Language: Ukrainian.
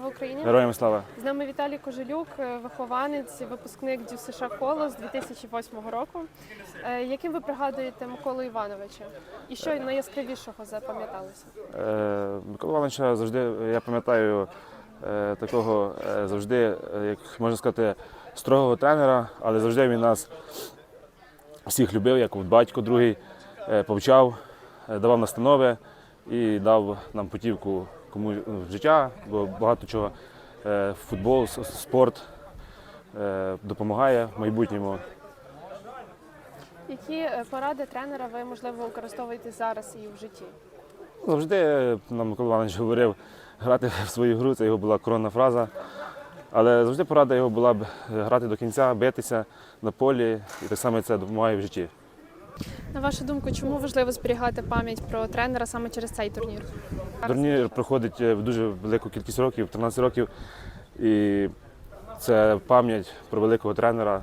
Україні! Героям слава! З нами Віталій Кожелюк, е, вихованець, випускник ДЮСШ США Колос 2008 року. Е, Яким ви пригадуєте Миколу Івановича? І що найяскравішого запам'яталося? Е, Микола Івановича завжди, я пам'ятаю, такого завжди, як можна сказати, строгого тренера, але завжди він нас всіх любив, як батько другий, повчав, давав настанови і дав нам путівку кому в життя, бо багато чого е, футбол, спорт е, допомагає в майбутньому. Які е, поради тренера ви можливо використовуєте зараз і в житті? Завжди нам Микола Іванович говорив грати в свою гру, це його була коронна фраза. Але завжди порада його була б грати до кінця, битися на полі, і так само це допомагає в житті. На вашу думку, чому важливо зберігати пам'ять про тренера саме через цей турнір? Турнір проходить е, в дуже велику кількість років, 13 років. І це пам'ять про великого тренера,